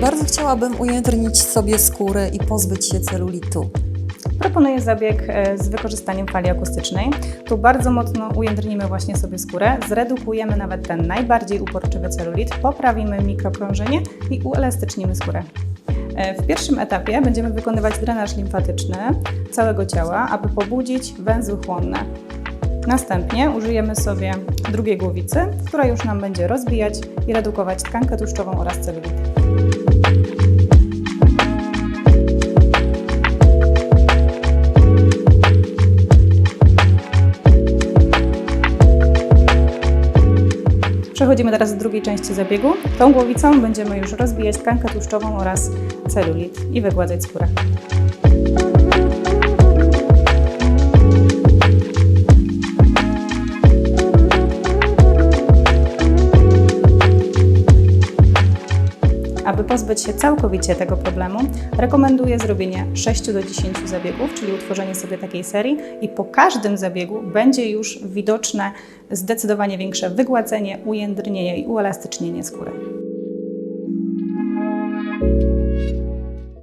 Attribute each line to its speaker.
Speaker 1: Bardzo chciałabym ujędrnić sobie skórę i pozbyć się celulitu.
Speaker 2: Proponuję zabieg e, z wykorzystaniem fali akustycznej. Tu bardzo mocno ujędrnimy właśnie sobie skórę, zredukujemy nawet ten najbardziej uporczywy celulit, poprawimy mikrokrążenie i uelastycznimy skórę. E, W pierwszym etapie będziemy wykonywać drenaż limfatyczny całego ciała, aby pobudzić węzły chłonne. Następnie użyjemy sobie drugiej głowicy, która już nam będzie rozbijać i redukować tkankę tłuszczową oraz celulit. Przechodzimy teraz do drugiej części zabiegu. Tą głowicą będziemy już rozbijać tkankę tłuszczową oraz celulit i wygładzać skórę. Aby pozbyć się całkowicie tego problemu, rekomenduję zrobienie 6 do 10 zabiegów, czyli utworzenie sobie takiej serii i po każdym zabiegu będzie już widoczne zdecydowanie większe wygładzenie, ujędrnienie i uelastycznienie skóry.